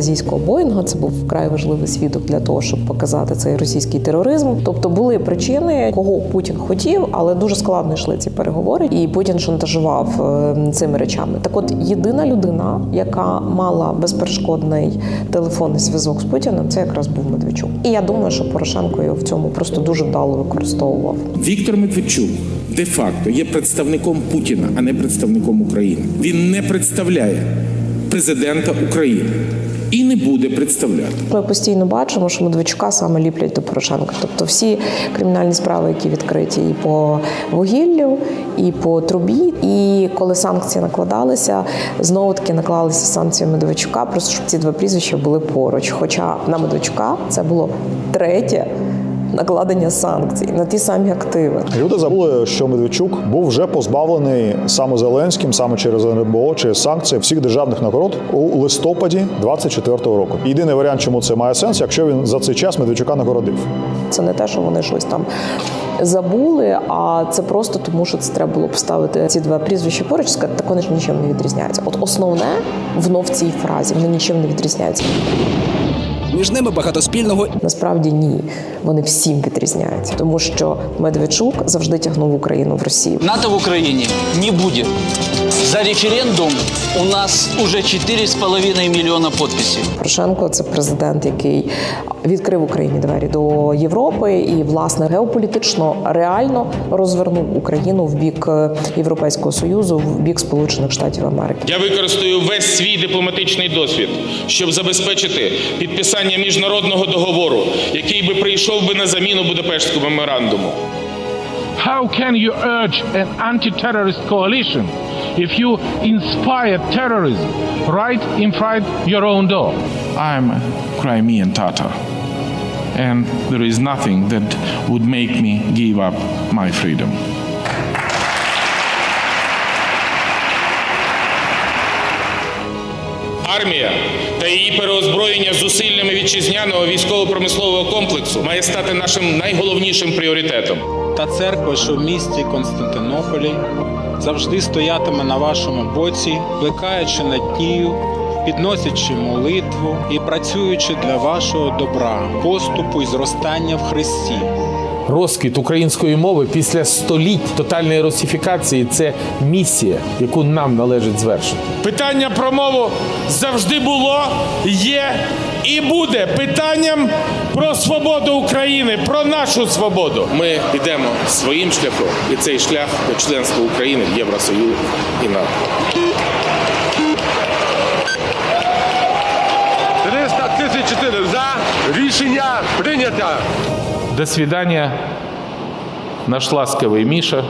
малазійського Боїнга. Це був вкрай важливий свідок для того, щоб показати цей російський тероризм. Тобто були причини, кого Путін хотів, але дуже складно йшли ці переговори, і Путін шантажував е, цими речами. Так, от єдина людина, яка мала безперешкодний телефонний зв'язок з Путіним, це якраз був Медведчук. І я думаю, що Порошенко його в цьому просто дуже вдало використовував. Віктор Медведчук де-факто є представником Путіна, а не представником України. Він не представляє президента України і не буде представляти. Ми постійно бачимо, що Медведчука саме ліплять до Порошенка. Тобто всі кримінальні справи, які відкриті і по вугіллю, і по трубі. І коли санкції накладалися, знову таки наклалися санкції Медведчука, просто щоб ці два прізвища були поруч. Хоча на Медведчука це було третє. Накладення санкцій на ті самі активи. Люди забули, що Медведчук був вже позбавлений саме Зеленським, саме через РНБО, через санкції всіх державних нагород у листопаді 24-го року. Єдиний варіант, чому це має сенс, якщо він за цей час Медведчука нагородив. Це не те, що вони щось там забули, а це просто тому, що це треба було поставити ці два прізвища поруч сказати, так вони ж нічим не відрізняються. От основне воно в цій фразі, вони нічим не відрізняються. Між ними багато спільного Насправді ні, вони всім відрізняються, тому що Медведчук завжди тягнув Україну в Росію. НАТО в Украине не будет. За референдум у нас уже 4,5 миллиона подписей. Порошенко це президент, який відкрив Україні двері до Європи і власне геополітично реально розвернув Україну в бік Європейського союзу, в бік Сполучених Штатів Америки. Я використаю весь свій дипломатичний досвід, щоб забезпечити підписання міжнародного договору, який би прийшов би на заміну Будапештському меморандуму. How can you urge an anti-terrorist coalition if you inspire terrorism right in front your own door? I'm a Crimean Tatar, and there is nothing that would make me give up my freedom. Армія та її переозброєння зусиллями вітчизняного військово-промислового комплексу має стати нашим найголовнішим пріоритетом. та церква, що в місті Константинополі, завжди стоятиме на вашому боці, плекаючи надію, підносячи молитву і працюючи для вашого добра, поступу і зростання в Христі. Розквіт української мови після століть тотальної русифікації це місія, яку нам належить звершити. Питання про мову завжди було, є і буде питанням про свободу України, про нашу свободу. Ми йдемо своїм шляхом, і цей шлях до членства України в Євросоюз і НАТО. 334 за. Рішення прийнято. До свидания, наш ласковый Миша.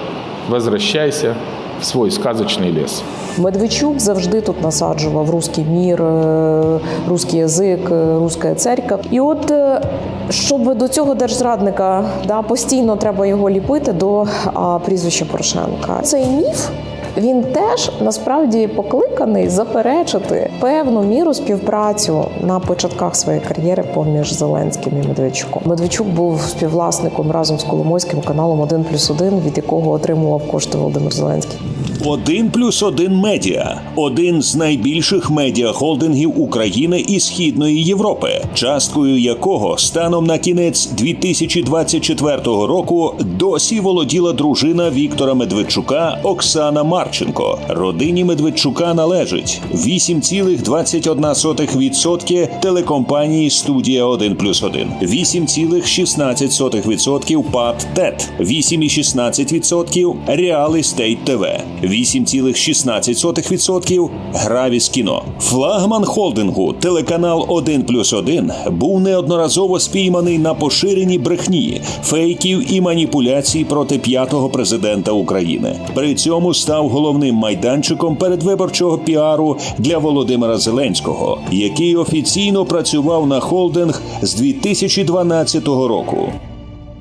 Возвращайся в свой сказочный лес. Медведчук завжди тут насаджував русський мір, е, русський язик, е, руська церква. І от е, щоб до цього держзрадника да, постійно треба його ліпити до а, прізвища Порошенка. Цей міф. Він теж насправді покликаний заперечити певну міру співпрацю на початках своєї кар'єри поміж Зеленським і Медведчуком. Медведчук був співвласником разом з Коломойським каналом «1 плюс 1», від якого отримував кошти Володимир Зеленський. Один плюс один медіа один з найбільших медіахолдингів України і Східної Європи, часткою якого станом на кінець 2024 року досі володіла дружина Віктора Медведчука Оксана Марченко. Родині Медведчука належить 8,21% телекомпанії Студія 1 плюс 1, 8,16% ПАТ ТЕТ, 8,16% Реал Естейт ТВ, 8,16% Гравіс Кіно. Флагман холдингу телеканал 1 плюс 1 був неодноразово спійманий на поширенні брехні, фейків і маніпуляцій проти п'ятого президента України. При цьому став головним майданчиком передвиборчого піару для Володимира Зеленського, який офіційно працював на холдинг з 2012 року.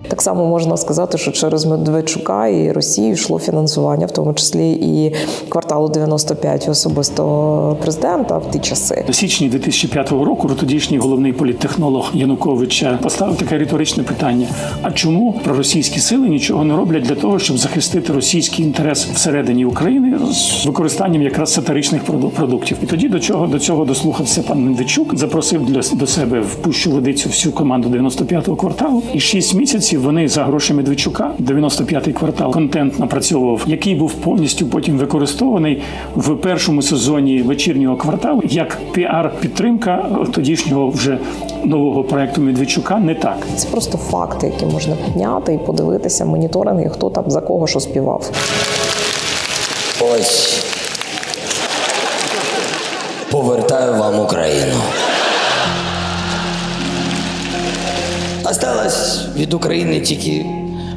Так само можна сказати, що через Медведчука і Росію йшло фінансування, в тому числі і кварталу 95 особисто президента в ті часи. У січні 2005 року тодішній головний політтехнолог Януковича поставив таке риторичне питання: а чому проросійські сили нічого не роблять для того, щоб захистити російський інтерес всередині України з використанням якраз сатиричних проду- продуктів? І тоді до чого до цього дослухався пан Медведчук, запросив для до себе в пущу водицю всю команду 95-го кварталу. І шість місяців вони за гроші Медведчука 95-й квартал контент напрацьовував, який був повністю потім використований в першому сезоні вечірнього кварталу як піар-підтримка тодішнього вже нового проекту Медведчука. Не так. Це просто факти, які можна підняти і подивитися моніторинги, хто там за кого що співав. Ось повертаю вам Україну. Осталось від України тільки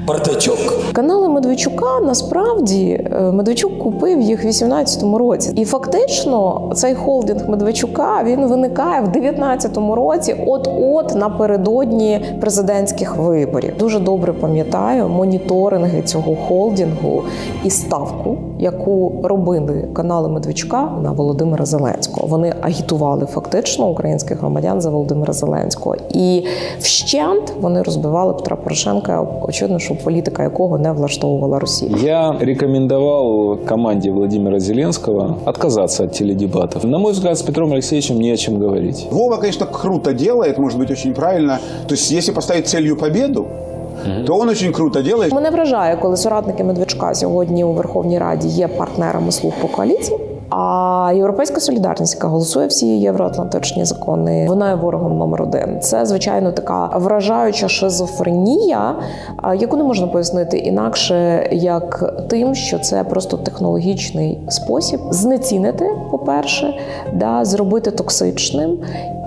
бардачок. Канали Медведчука насправді е, Медведчук купив їх в 18-му році, і фактично цей холдинг Медведчука він виникає в 19-му році, от-от напередодні президентських виборів. Дуже добре пам'ятаю моніторинги цього холдингу і ставку, яку робили канали Медведчука на Володимира Зеленського. Вони агітували фактично українських громадян за Володимира Зеленського, і вщент вони розбивали Петра Порошенка. Очевидно, що політика якого не влаштовувала Росію. Я рекомендовал команде Владимира Зеленского отказаться от теледебатов. На мой взгляд, с Петром Алексеевичем не о чем говорить. Вова, конечно, круто делает, может быть, очень правильно. То есть, если поставить целью победу, то он очень круто делает. Мене вражає, коли соратники Медведчука сьогодні у Верховній Раді є партнерами слуг по коаліції. А європейська солідарність, яка голосує всі євроатлантичні закони, вона є ворогом номер один. Це звичайно така вражаюча шизофренія, яку не можна пояснити інакше, як тим, що це просто технологічний спосіб знецінити, по-перше, да, зробити токсичним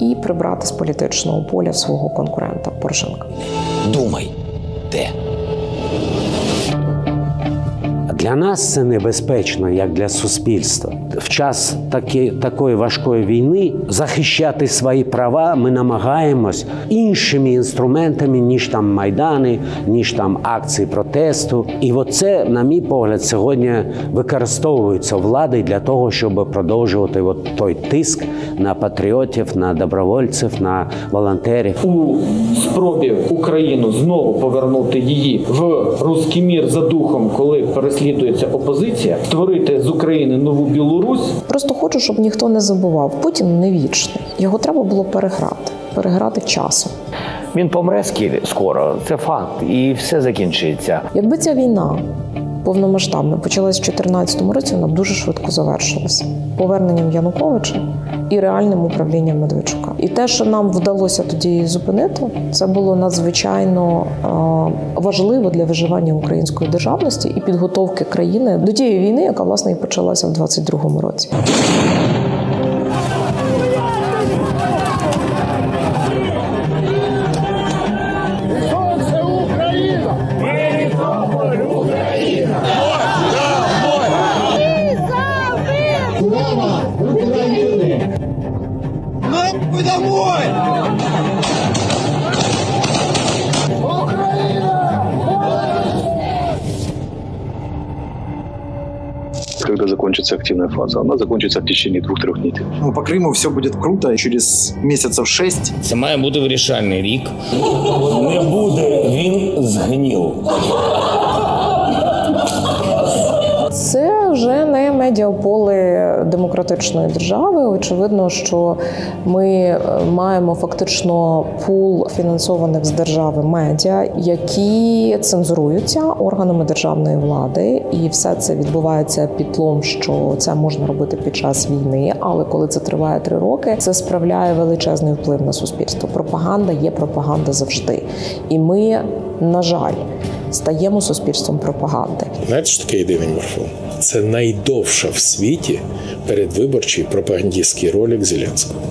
і прибрати з політичного поля свого конкурента Порошенка. Думай, де? Для нас це небезпечно, як для суспільства. В час такі, такої важкої війни захищати свої права ми намагаємось іншими інструментами, ніж там майдани, ніж там акції протесту. І оце, на мій погляд, сьогодні використовується владою для того, щоб продовжувати от той тиск на патріотів, на добровольців, на волонтерів. у спробі Україну знову повернути її в руський мір за духом, коли переслідується опозиція, створити з України нову Білорусь. Просто хочу, щоб ніхто не забував. Путін не вічний. Його треба було переграти, переграти часом. Він помре скоро, це факт, і все закінчиться. Якби ця війна повномасштабно почалась в 2014 році, вона б дуже швидко завершилася поверненням Януковича і реальним управлінням Медведчука. І те, що нам вдалося тоді зупинити, це було надзвичайно е, важливо для виживання української державності і підготовки країни до тієї війни, яка власне і почалася в 22-му році. Когда закончится активная фаза. Она закончится в течение двух-трех недель. Ну, по Крыму все будет круто. Через месяцев шесть Це має бути вирішальний рік. Не буде він згнів. Це вже не медіаполе демократичної держави. Очевидно, що ми е, маємо фактично пул фінансованих з держави медіа, які цензуруються органами державної влади, і все це відбувається під тлом, що це можна робити під час війни. Але коли це триває три роки, це справляє величезний вплив на суспільство. Пропаганда є пропаганда завжди, і ми, на жаль, стаємо суспільством пропаганди. Знаєте, що таке єдиний марафон? Це найдовша в світі передвиборчий пропагандистський ролик Зеленського.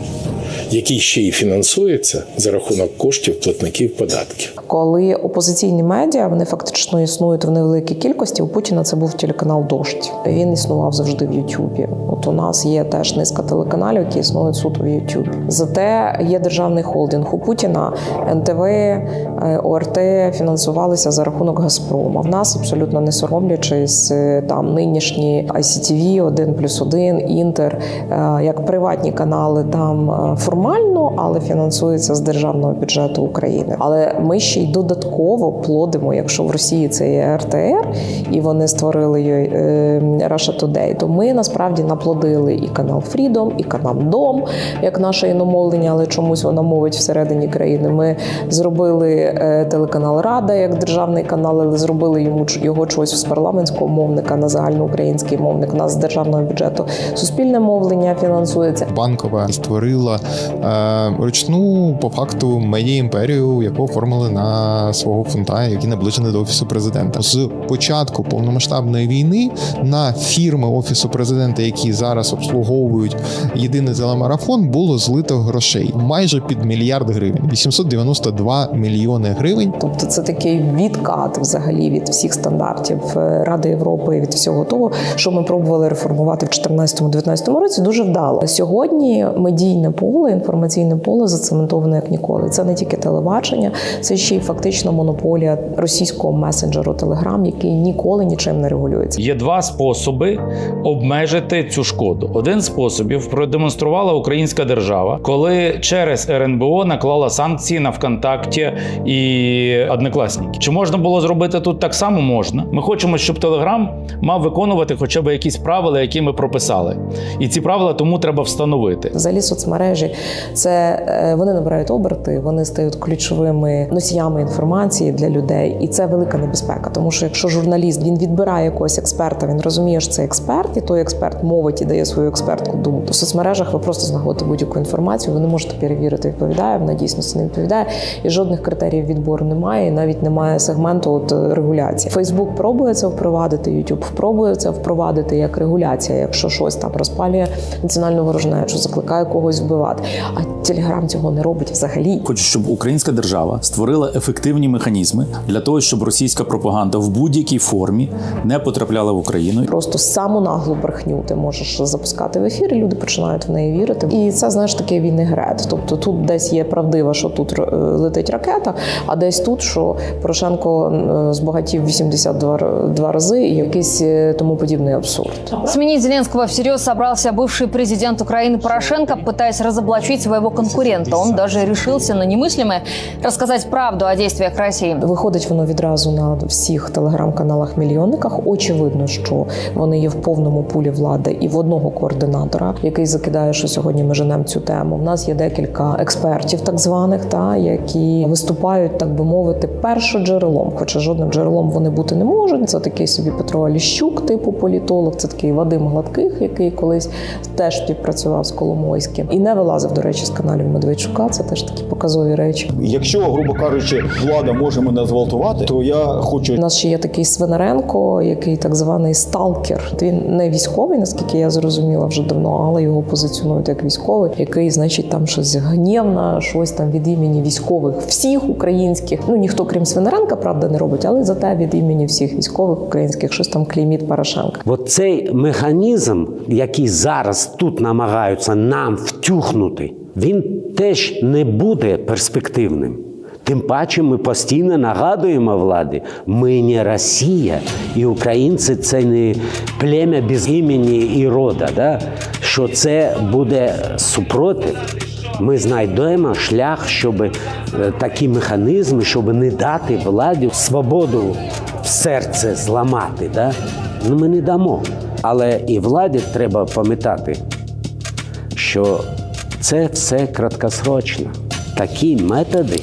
Який ще й фінансується за рахунок коштів платників податків. Коли опозиційні медіа вони фактично існують в невеликій кількості. У Путіна це був телеканал Дождь. Він існував завжди в Ютубі. От у нас є теж низка телеканалів, які існують суто в Ютубі. Зате є державний холдинг. У Путіна НТВ, е, ОРТ фінансувалися за рахунок Газпрома. В нас абсолютно не соромлячись е, там нинішні ICTV, 1 плюс 1, Інтер, е, як приватні канали там е, формально, але фінансуються з державного бюджету України. Але ми ще й додатково плодимо, якщо в Росії це є РТР, і вони створили е, Russia Today, то ми насправді наплодили і канал Freedom, і канал Дом, як наше іномовлення, але чомусь вона мовить всередині країни. Ми зробили е, телеканал Рада як державний канал, але зробили йому його чогось з парламентського мовника на загальноукраїнський мовник. У нас з державного бюджету суспільне мовлення фінансується. Банкова створила ручну по факту медіа імперію, яку оформили на свого фунта, який наближений до офісу президента. З початку повномасштабної війни на фірми офісу президента, які зараз обслуговують єдиний телемарафон, було злито грошей майже під мільярд гривень 892 мільйони гривень. Тобто це такий відкат взагалі від всіх стандартів е, Ради Європи, від всього того, що ми пробували реформувати в 2014-2019 році, дуже вдало. Сьогодні медійне поле, інформаційне поле зацементоване як ніколи. Це не тільки телебачення, це ще й фактично монополія російського месенджеру Телеграм, який ніколи нічим не регулюється. Є два способи обмежити цю шкоду. Один з способів продемонструвала українська держава, коли через РНБО наклала санкції на ВКонтакті і однокласники. Чи можна було зробити тут так само? Можна. Ми хочемо, щоб Телеграм мав виконувати хоча б якісь правила, які ми прописали. І ці правила тому треба встановити. Взагалі соцмережі це е, вони набирають оберти, вони стають ключовими носіями інформації для людей, і це велика небезпека. Тому що якщо журналіст він відбирає якогось експерта, він розуміє, що це експерт, і той експерт мовить і дає свою експертку думку. В соцмережах ви просто знаходите будь-яку інформацію, ви не можете перевірити, відповідає вона дійсності не відповідає, і жодних критеріїв відбору немає. І навіть немає сегменту от регуляції. Фейсбук пробує це впровадити, YouTube пробує це впровадити як регуляція, якщо щось там розпалює національну ворожнечу, закликає когось вбивати. А Телеграм цього не робить взагалі. Хочу, щоб українська держава створила ефективні механізми для того, щоб російська пропаганда в будь-якій формі не потрапляла в Україну. Просто саму наглу брехню ти можеш запускати в ефір, і люди починають в неї вірити. І це знаєш таке вінегрет. Тобто тут десь є правдива, що тут е, летить ракета, а десь тут, що Порошенко е, збагатів 82 р- два рази, і якийсь е, тому подібний абсурд. Сменить Зеленского всерьез собрался бывший президент Украины Порошенко, пытаясь разоблачить своего конкурента. Он даже решился на немыслимое рассказать правду о действиях России. Виходить воно відразу на всіх телеграм-каналах мільйонниках. Очевидно, що вони є в повному пулі влади і в одного координатора, який закидає, що сьогодні ми женемо цю тему. В нас є декілька експертів, так званих, та які виступають, так би мовити, першоджерелом. Хоча жодним джерелом вони бути не можуть. Це такий собі Петро Аліщук, типу політолог. Це такий Вадим Гладких, який колись теж співпрацював з Коломойським і не вилазив, до речі, з каналів Медведчука. Це теж такі показові речі. Якщо, грубо кажучи, влада може мене зґвалтувати, то я хочу У нас ще є такий Свинаренко, який так званий сталкер. Він не військовий, наскільки я зрозуміла вже давно, але його позиціонують як військовий, який, значить, там щось гнівна, щось там від імені військових всіх українських. Ну ніхто крім Свинаренка, правда, не робить, але зате від імені всіх військових українських щось там клеймить Порошенка. От цей механізм, який зараз тут намагаються нам втюхнути, він теж не буде перспективним. Тим паче ми постійно нагадуємо владі, ми не Росія, і українці це не плем'я без імені і рода, да? що це буде супротив. Ми знайдемо шлях, щоб е, такі механізми, щоб не дати владі свободу в серце зламати. Да? Ну, ми не дамо. Але і владі треба пам'ятати, що це все краткосрочно. Такі методи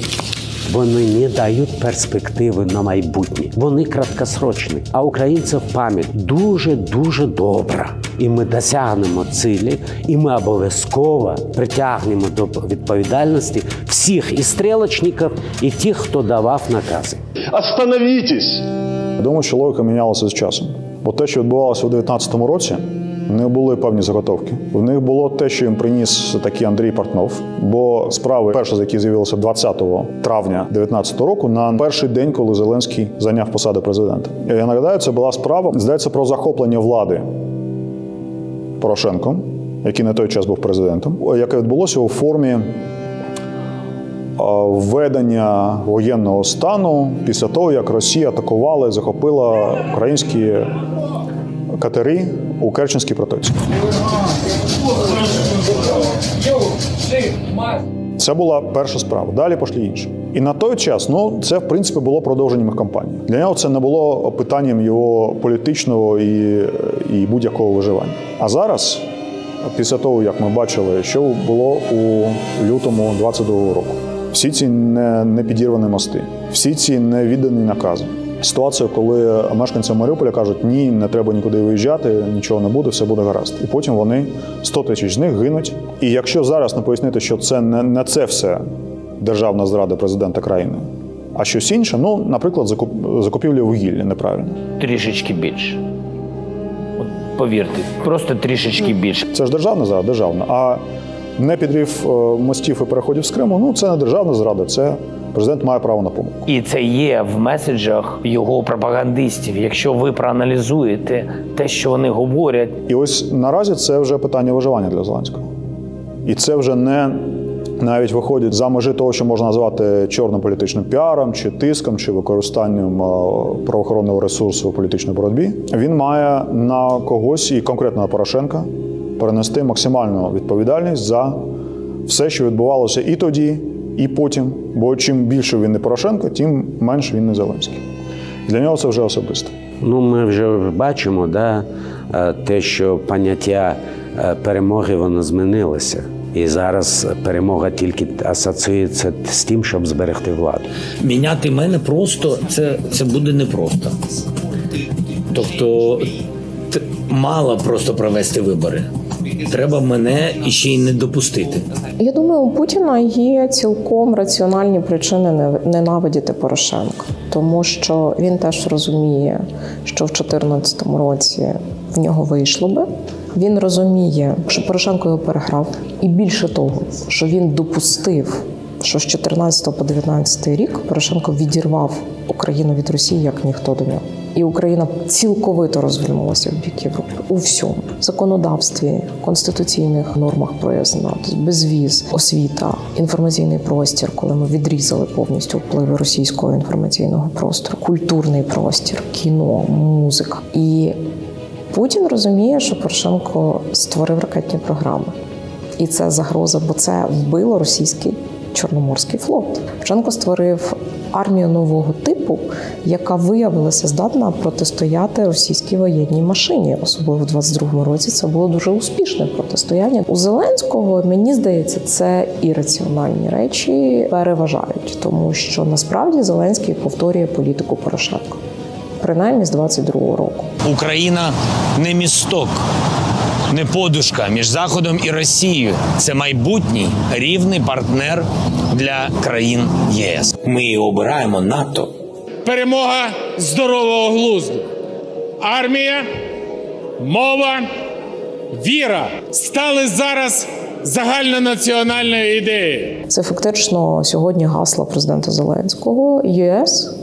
вони не дають перспективи на майбутнє. Вони краткосрочні. А українців пам'ять дуже дуже добра. І ми досягнемо цілі, і ми обов'язково притягнемо до відповідальності всіх і стрілочників, і тих, хто давав накази. Остановітесь! Я думаю, що логіка мінялася з часом. Бо те, що відбувалося у 2019 році, Них були певні заготовки. В них було те, що їм приніс такий Андрій Портнов. Бо справи, перша з яких з'явилася 20 травня 2019 року, на перший день, коли Зеленський зайняв посаду президента. Я нагадаю, це була справа, здається, про захоплення влади Порошенком, який на той час був президентом, яке відбулося у формі введення воєнного стану після того, як Росія атакувала і захопила українські катери у Керченській протоці. Це була перша справа. Далі пішли інші. І на той час, ну це в принципі було продовженням кампанії. Для нього це не було питанням його політичного і, і будь-якого виживання. А зараз, після того як ми бачили, що було у лютому 22-го року, всі ці не, не підірвані мости, всі ці не віддані накази. Ситуація, коли мешканці Маріуполя кажуть, ні, не треба нікуди виїжджати, нічого не буде, все буде гаразд. І потім вони 100 тисяч з них гинуть. І якщо зараз не пояснити, що це не, не це все державна зрада президента країни, а щось інше, ну, наприклад, закуп, закупівля вугілля неправильно. Трішечки більше. От повірте, просто трішечки більше. Це ж державна зрада, державна. А не підрив е, мостів і переходів з Криму, ну це не державна зрада, це президент має право на помилку. І це є в меседжах його пропагандистів. Якщо ви проаналізуєте те, що вони говорять, І ось наразі це вже питання виживання для Зеленського. І це вже не навіть виходить за межі того, що можна назвати чорним політичним піаром, чи тиском, чи використанням е, правоохоронного ресурсу у політичній боротьбі. Він має на когось, і конкретно на Порошенка, перенести максимальну відповідальність за все, що відбувалося і тоді, і потім. Бо чим більше він не Порошенко, тим менше він не Зеленський. Для нього це вже особисто. Ну, ми вже бачимо, да, е, те, що поняття е, перемоги воно змінилося. І зараз перемога тільки асоціюється з тим, щоб зберегти владу. Міняти мене просто це, це буде непросто. Тобто мало просто провести вибори. Треба мене іще й не допустити. Я думаю, у Путіна є цілком раціональні причини ненавидіти Порошенка, тому що він теж розуміє, що в 2014 році в нього вийшло би. Він розуміє, що Порошенко його переграв, і більше того, що він допустив, що з 14 по 19 рік Порошенко відірвав Україну від Росії як ніхто до нього. І Україна цілковито розвернулася в бік Європи у всьому. Законодавстві, конституційних нормах прояснено, безвіз, освіта, інформаційний простір, коли ми відрізали повністю впливи російського інформаційного простору, культурний простір, кіно, музика. І Путін розуміє, що Порошенко створив ракетні програми, і це загроза, бо це вбило російський Чорноморський флот. Порошенко створив армію нового типу, яка виявилася здатна протистояти російській воєнній машині. Особливо в 22-му році це було дуже успішне протистояння. У Зеленського мені здається, це ірраціональні речі переважають, тому що насправді Зеленський повторює політику Порошенка, принаймні з 22-го року. Україна не місток, не подушка між Заходом і Росією. Це майбутній рівний партнер для країн ЄС. Ми обираємо НАТО. Перемога здорового глузду. Армія, мова, віра стали зараз загальнонаціональною ідеєю. Це фактично сьогодні гасла президента Зеленського, ЄС,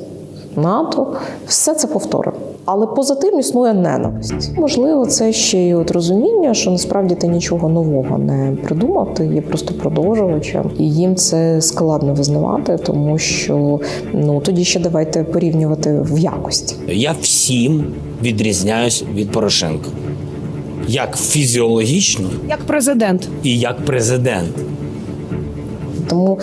НАТО. Все це повторено. Але поза тим існує ненависть. Можливо, це ще й от розуміння, що насправді ти нічого нового не придумав, ти є просто продовжувачем, і їм це складно визнавати, тому що ну тоді ще давайте порівнювати в якості. Я всім відрізняюсь від Порошенка. Як фізіологічно Як президент. і як президент. Тому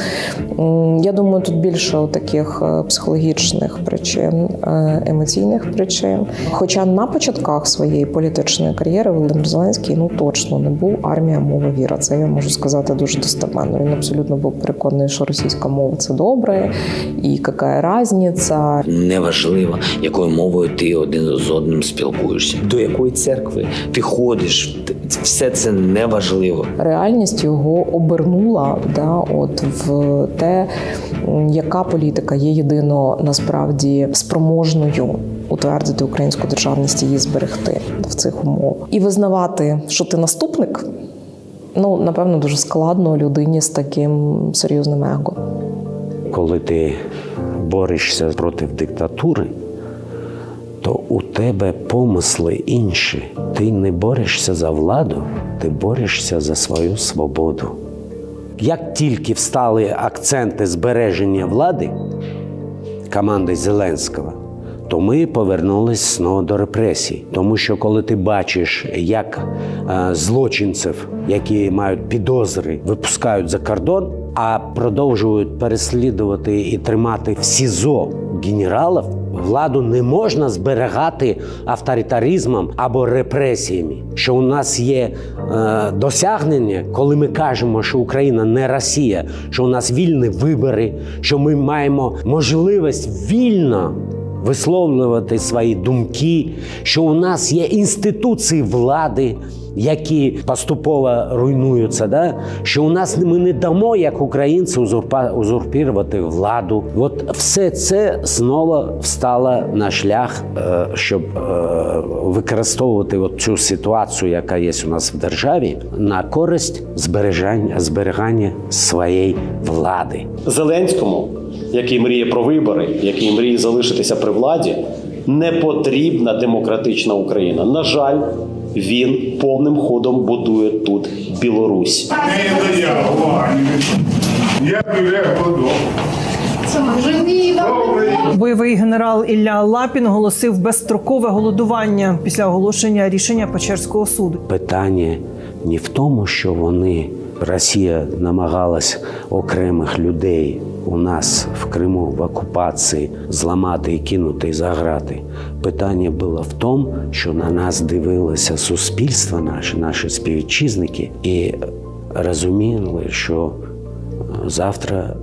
я думаю, тут більше таких е, психологічних причин, е, емоційних причин. Хоча на початках своєї політичної кар'єри Володимир Зеленський ну точно не був армія мова віра. Це я можу сказати дуже достеменно. Він абсолютно був переконаний, що російська мова це добре, і яка різниця. Неважливо, якою мовою ти один з одним спілкуєшся, до якої церкви ти ходиш, все це неважливо. Реальність його обернула да, от в те, яка політика є єдино насправді спроможною утвердити українську державність і її зберегти в цих умовах. І визнавати, що ти наступник, ну напевно дуже складно людині з таким серйозним его. Коли ти борешся проти диктатури, то у тебе помисли інші. Ти не борешся за владу, ти борешся за свою свободу. Як тільки встали акценти збереження влади команди Зеленського, то ми повернулись знову до репресій. Тому що коли ти бачиш, як е, злочинців, які мають підозри, випускають за кордон, а продовжують переслідувати і тримати в СІЗО генералів, владу не можна зберігати авторитаризмом або репресіями. Що у нас є е, досягнення, коли ми кажемо, що Україна не Росія, що у нас вільні вибори, що ми маємо можливість вільно висловлювати свої думки, що у нас є інституції влади, які поступово руйнуються, да? що у нас ми не дамо, як українці, узурпа, узурпірувати владу. От все це знову встало на шлях, е, щоб е, використовувати от цю ситуацію, яка є у нас в державі, на користь збереження, зберігання своєї влади. Зеленському, який мріє про вибори, який мріє залишитися при владі, не потрібна демократична Україна. На жаль, він повним ходом будує тут Білорусь. Я Бойовий генерал Ілля Лапін оголосив безстрокове голодування після оголошення рішення Печерського суду. Питання не в тому, що вони Росія намагалась окремих людей у нас в Криму в окупації зламати і кинути за грати. Питання було в тому, що на нас дивилося суспільство наше, наші співвітчизники, і розуміли, що завтра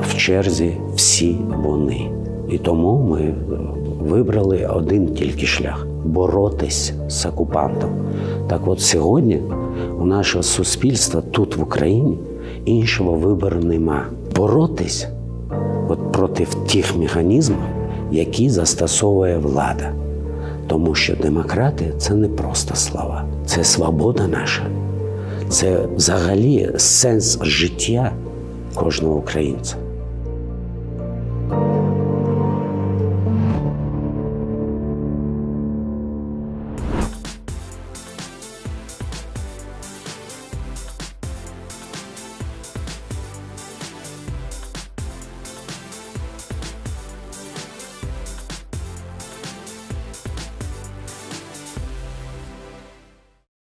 в черзі всі вони. І тому ми вибрали один тільки шлях боротись з окупантом. Так от сьогодні у нашого суспільства тут в Україні іншого вибору нема. Боротись от проти тих механізмів, які застосовує влада. Тому що демократія це не просто слова, це свобода наша, це взагалі сенс життя кожного українця.